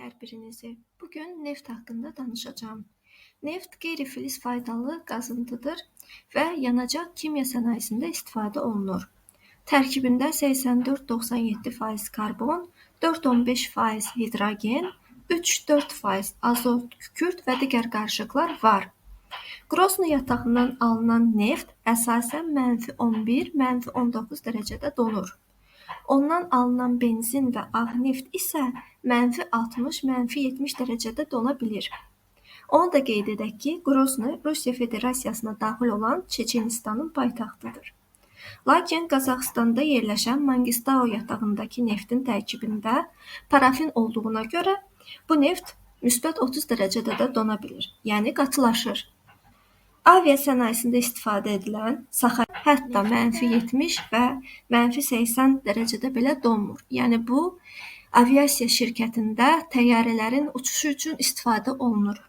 hər birinizi. Bugün neft haqqında danışacağım. Neft qeyri-filiz faydalı qazıntıdır və yanacaq kimya sənayesində istifadə olunur. Tərkibində 84-97% karbon, 4-15% hidrogen, 3-4% azot, kükürt və digər qarışıqlar var. Qrozno yatağından alınan neft əsasən -11, -19 dərəcədə donur. Ondan alınan benzin və ağ neft isə -60, -70 dərəcədə dona bilir. Onu da qeyd edək ki, Qrozno Rusiya Federasiyasına daxil olan Çeçenistanın paytaxtıdır. Lakin Qazaxıstanda yerləşən Mangistau yatağındakı neftin tərkibində parafin olduğuna görə bu neft müsbət 30 dərəcədə də dona bilir, yəni qatılaşır. Avia sənayesində istifadə edilən Saxarin hətta -70 və -80 dərəcədə belə donmur. Yəni bu aviasiya şirkətində təyyarələrin uçuşu üçün istifadə olunur.